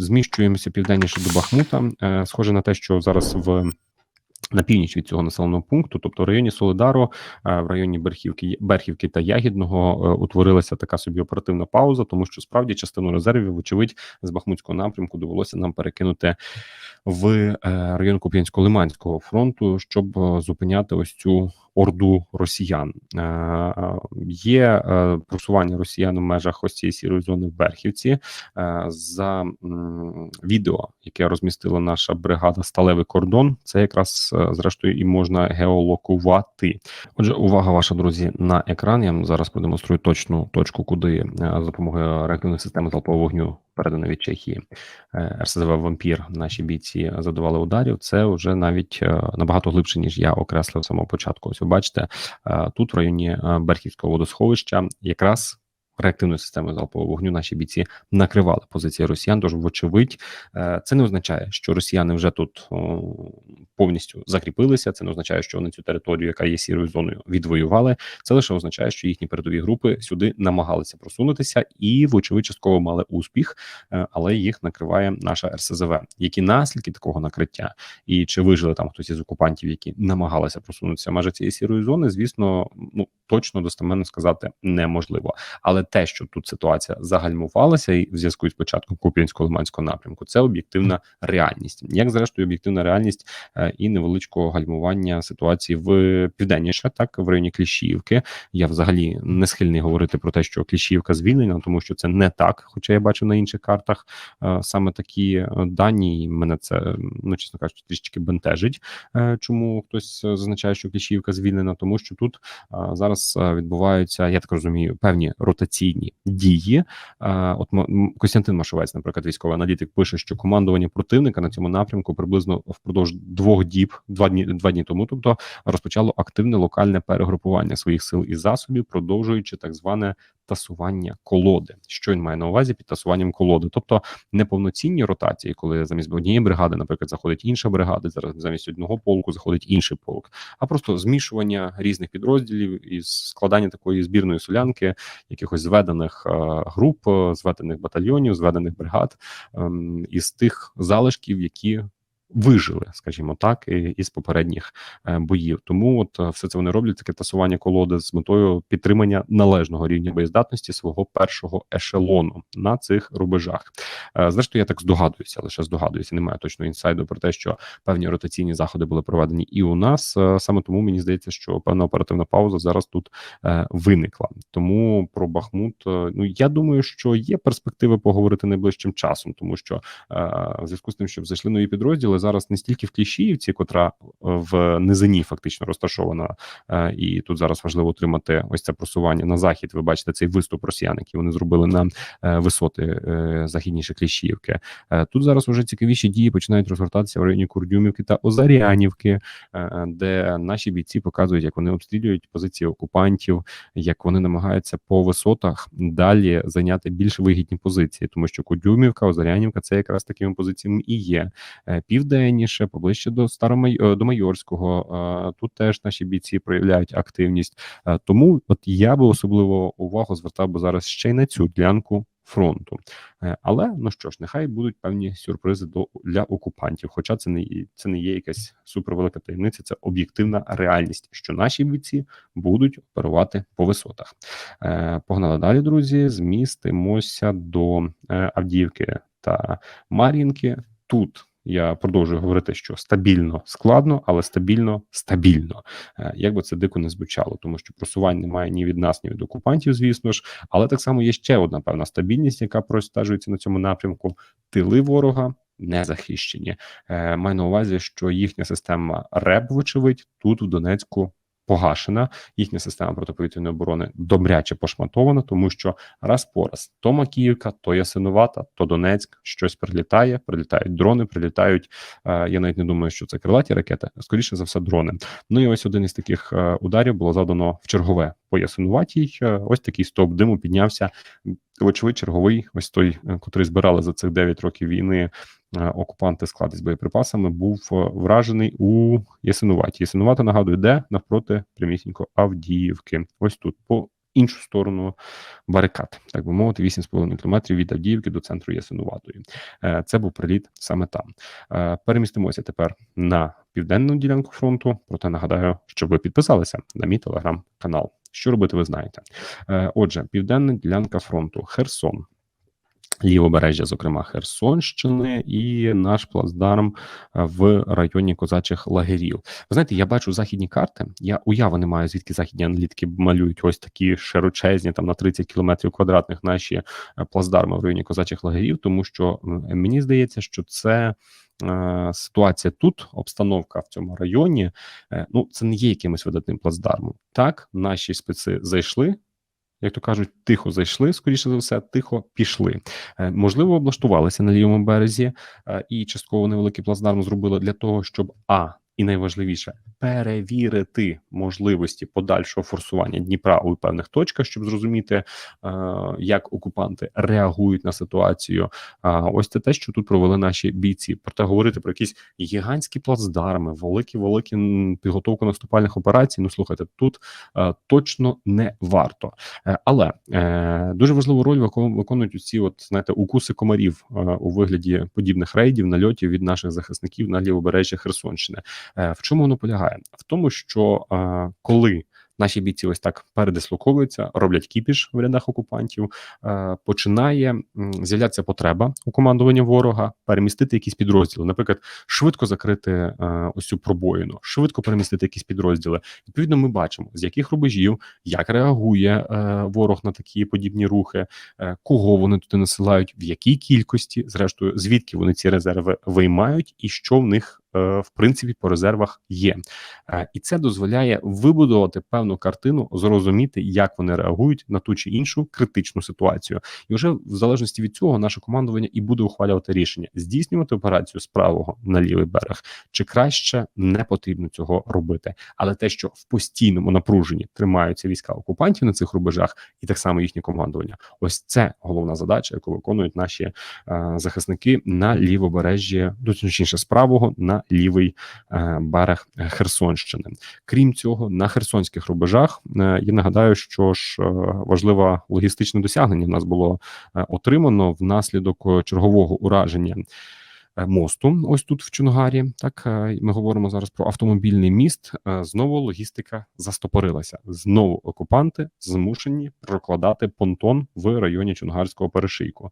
зміщуємося південніше до Бахмута. Е, схоже на те, що зараз в на північ від цього населеного пункту, тобто в районі Солидару, е, в районі Берхівки, Берхівки та Ягідного, е, утворилася така собі оперативна пауза, тому що справді частину резервів, вочевидь, з Бахмутського напрямку довелося нам перекинути в район Куп'янсько-Лиманського фронту, щоб зупиняти ось цю орду росіян. Є просування росіян в межах ось цієї сірої зони в Берхівці за відео, яке розмістила наша бригада Сталевий кордон. Це якраз зрештою і можна геолокувати. Отже, увага, ваша друзі, на екран. Я вам зараз продемонструю точну точку, куди е, за допомогою реактивної системи залпового вогню передано від Чехії е, РСЗВ Вампір. Наші бійці задавали ударів. Це вже навіть е, набагато глибше ніж я окреслив самого початку. Ось ви бачите тут в районі Берхівського водосховища, якраз реактивною системою залпового вогню наші бійці накривали позиції росіян. Тож, вочевидь, е, це не означає, що росіяни вже тут повністю закріпилися. Це не означає, що вони цю територію, яка є сірою зоною, відвоювали. Це лише означає, що їхні передові групи сюди намагалися просунутися і, вочевидь, частково мали успіх, е, але їх накриває наша РСЗВ. Які наслідки такого накриття, і чи вижили там хтось із окупантів, які намагалися просунутися майже цієї сірої зони? Звісно, ну точно достеменно сказати неможливо, але те, що тут ситуація загальмувалася, і в зв'язку з початком куп'янсько лиманського напрямку, це об'єктивна реальність, як зрештою об'єктивна реальність е, і невеличкого гальмування ситуації в південніше, так в районі Кліщівки. Я взагалі не схильний говорити про те, що Кліщівка звільнена, тому що це не так. Хоча я бачу на інших картах е, саме такі е, дані, і мене це ну чесно кажучи, трішечки бентежить. Чому хтось зазначає, що Кліщівка звільнена, тому що тут зараз відбуваються, я так розумію, певні ротації ротаційні дії. От Костянтин Машовець, наприклад, військовий аналітик, пише, що командування противника на цьому напрямку приблизно впродовж двох діб, два дні два дні тому, тобто розпочало активне локальне перегрупування своїх сил і засобів, продовжуючи так зване тасування колоди. Що він має на увазі? Під тасуванням колоди, тобто неповноцінні ротації, коли замість однієї бригади, наприклад, заходить інша бригада, зараз замість одного полку заходить інший полк, а просто змішування різних підрозділів і складання такої збірної солянки, якихось зведених е, груп, зведених батальйонів, зведених бригад ем, із тих залишків, які вижили, скажімо так, із попередніх е, боїв. Тому от е, все це вони роблять таке тасування колоди з метою підтримання належного рівня боєздатності свого першого ешелону на цих рубежах. Е, зрештою, я так здогадуюся, лише здогадуюся. Немає точного інсайду про те, що певні ротаційні заходи були проведені і у нас. Саме тому мені здається, що певна оперативна пауза зараз тут виникла. Тому про Бахмут, ну я думаю, що є перспективи поговорити найближчим часом, тому що в зв'язку з тим, що зайшли нові підрозділи зараз не стільки в Кліщіївці, котра е, в низині фактично розташована, е, і тут зараз важливо отримати ось це просування на захід. Ви бачите цей виступ росіян, який вони зробили на е, висоти західніше Кліщіївки. Тут зараз вже цікавіші дії починають розгортатися в районі Курдюмівки та Озарянівки, де наші бійці показують, як вони обстрілюють позиції окупантів, як вони намагаються по висотах далі зайняти більш вигідні позиції, тому що Курдюмівка, Озарянівка це якраз такими позиціями і є. Південь південніше, поближче до Старомай... Е, до Майорського. Тут теж наші бійці проявляють активність. Е, тому от я би особливо увагу звертав би зараз ще й на цю ділянку фронту. Е, але ну що ж, нехай будуть певні сюрпризи до для окупантів. Хоча це не це не є якась супервелика таємниця, це об'єктивна реальність, що наші бійці будуть оперувати по висотах. Погнали далі, друзі. Змістимося до Авдіївки та Мар'їнки. Тут я продовжую говорити, що стабільно складно, але стабільно стабільно. Е, як би це дико не звучало, тому що просувань немає ні від нас, ні від окупантів, звісно ж, але так само є ще одна певна стабільність, яка простежується на цьому напрямку. Тили ворога не захищені. Е, маю на увазі, що їхня система РЕБ, вочевидь, тут в Донецьку погашена. Їхня система протиповітряної оборони добряче пошматована, тому що раз по раз то Макіївка, то Ясинувата, то Донецьк щось прилітає. Прилітають дрони, прилітають. Е, я навіть не думаю, що це крилаті ракети, скоріше за все, дрони. Ну і ось один із таких е, ударів було задано в чергове по Ясинуватій. Е, ось такий стоп диму піднявся. Вочевидь, черговий, ось той, котрий збирали за цих 9 років війни Е, окупанти склади з боєприпасами був е, вражений у Ясинуваті. Ясинувата нагадую, де навпроти прямісінько Авдіївки. Ось тут по іншу сторону барикад, так би мовити, 8,5 кілометрів від Авдіївки до центру Ясинуватої. Е, Це був приліт саме там. Е, Перемістимося тепер на південну ділянку фронту. Проте нагадаю, щоб ви підписалися на мій телеграм-канал. Що робити, ви знаєте. Е, Отже, південна ділянка фронту Херсон. Лівобережжя, зокрема Херсонщини, і наш плацдарм е, в районі козачих лагерів. Ви знаєте, я бачу західні карти. Я уяви не маю, звідки західні аналітики малюють ось такі широчезні, там на 30 кілометрів квадратних наші е, плацдарми в районі козачих лагерів, тому що мені здається, що це. Е, Ситуація тут, обстановка в цьому районі, е, ну це не є якимось видатним плацдармом. Так, наші спеці зайшли, як то кажуть, тихо зайшли, скоріше за все, тихо пішли. Е, Можливо, облаштувалися на лівому березі і частково невеликий плацдарм зробили для того, щоб а і найважливіше перевірити можливості подальшого форсування Дніпра у певних точках, щоб зрозуміти, е, як окупанти реагують на ситуацію. Ось це те, що тут провели наші бійці. Проте говорити про якісь гігантські плацдарми, великі, великі підготовку наступальних операцій. Ну слухайте, тут е, точно не варто. Е, Але дуже важливу роль викон- виконують усі, от знаєте, укуси комарів у вигляді подібних рейдів, нальотів від наших захисників на лівобережжя Херсонщини. Е, В чому воно полягає? В тому, що е, коли Наші бійці ось так передислоковуються, роблять кіпіш в рядах окупантів. Е, починає з'являтися потреба у командування ворога перемістити якісь підрозділи, наприклад, швидко закрити ось цю пробоїну, швидко перемістити якісь підрозділи. Відповідно, ми бачимо, з яких рубежів, як реагує ворог на такі подібні рухи, кого вони туди насилають, в якій кількості, зрештою, звідки вони ці резерви виймають, і що в них в принципі по резервах є. Е, І це дозволяє вибудувати певну картину, зрозуміти, як вони реагують на ту чи іншу критичну ситуацію. І вже в залежності від цього наше командування і буде ухвалювати рішення здійснювати операцію з правого на лівий берег, чи краще не потрібно цього робити. Але те, що в постійному напруженні тримаються війська окупантів на цих рубежах, і так само їхнє командування, ось це головна задача, яку виконують наші е, захисники на лівобережжі, точніше з правого на лівий е, берег Херсонщини. Крім цього, на херсонських рубежах е, я нагадаю, що ж е, важливе логістичне досягнення в нас було отримано внаслідок чергового ураження. Е, Мосту, ось тут в Чунгарі, так е, ми говоримо зараз про автомобільний міст. Е, Знову логістика застопорилася. Знову окупанти змушені прокладати понтон в районі Чунгарського перешийку.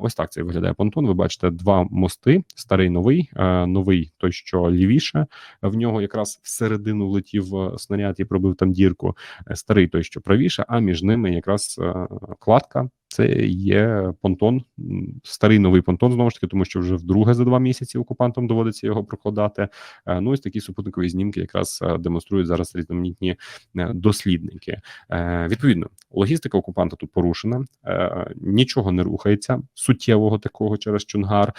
Ось так це виглядає понтон. Ви бачите два мости: старий новий, новий той, що лівіше. В нього якраз всередину влетів снаряд і пробив там дірку. Старий той, що правіше, а між ними якраз кладка. Це є понтон, старий новий понтон, знову ж таки, тому що вже вдруге за два місяці окупантам доводиться його прокладати. Е, Ну, ось такі супутникові знімки якраз е, демонструють зараз різноманітні е, дослідники. Відповідно, логістика окупанта тут порушена, нічого не рухається суттєвого такого через Чунгар,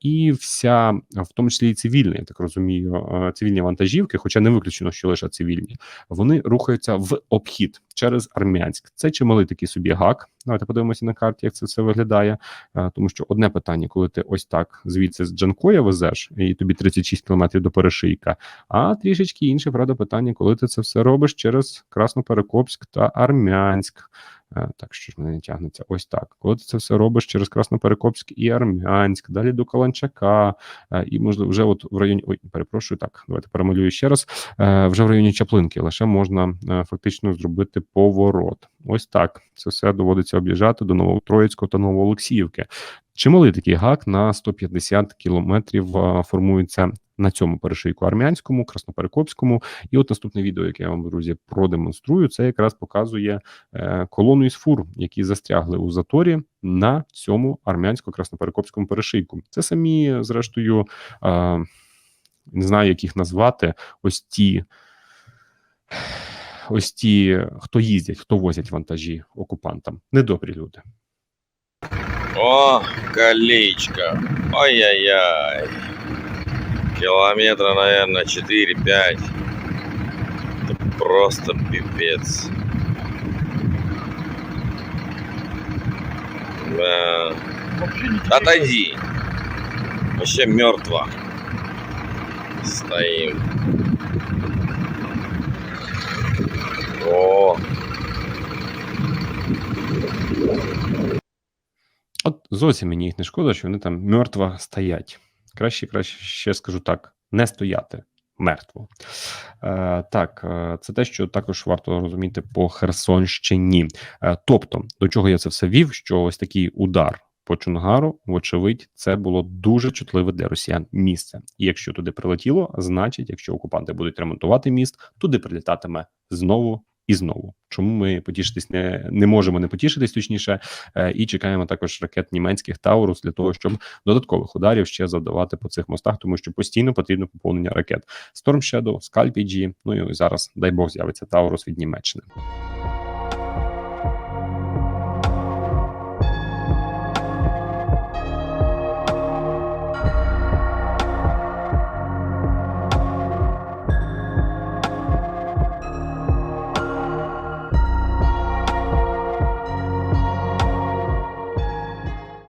і вся, в тому числі і цивільна, я так розумію, цивільні вантажівки, хоча не виключено, що лише цивільні, вони рухаються в обхід через Армянськ. Це чималий такий собі гак. Давайте подивимося на карті, як це все виглядає. Е, Тому що одне питання, коли ти ось так звідси з Джанкоя везеш, і тобі 36 кілометрів до перешийка. А трішечки інше, правда, питання, коли ти це все робиш через Красноперекопськ та Армянськ. Е, Так, що ж мене не тягнеться? Ось так. Коли ти це все робиш через Красноперекопськ і Армянськ, далі до Каланчака, е, і можливо, вже от в районі. Ой, перепрошую, так, давайте перемалюю ще раз. Е, Вже в районі Чаплинки лише можна фактично зробити поворот. Ось так. Це все доводиться об'їжджати до Новотроїцького та Новоолексіївки. Чималий такий гак на 150 кілометрів формується на цьому перешийку армянському, красноперекопському. І от наступне відео, яке я вам, друзі, продемонструю, це якраз показує е, колону із фур, які застрягли у заторі на цьому армянсько-красноперекопському перешийку. Це самі, зрештою, не знаю, як їх назвати, ось ті. Ось ті, хто їздять, хто возять вантажі окупантам, недобрі люди. О, колечко. Ой-яй-яй. Километра, наверное, 4-5. Это просто пипец. Да. Отойди. Вообще мертво. Стоим. О, зовсім мені їх не шкода, що вони там мертво стоять. Краще, краще ще скажу так: не стояти мертво. Е, так, е, це те, що також варто розуміти по Херсонщині. Е, тобто, до чого я це все вів, що ось такий удар по Чонгару, вочевидь, це було дуже чутливе для росіян місце. І якщо туди прилетіло, значить, якщо окупанти будуть ремонтувати міст, туди прилітатиме знову. І знову, чому ми потішитись не не можемо не потішитись, точніше, е, і чекаємо також ракет німецьких Таурус для того, щоб додаткових ударів ще завдавати по цих мостах, тому що постійно потрібно поповнення ракет Storm Shadow, Scalp Ну і зараз дай Бог з'явиться Таурус від Німеччини.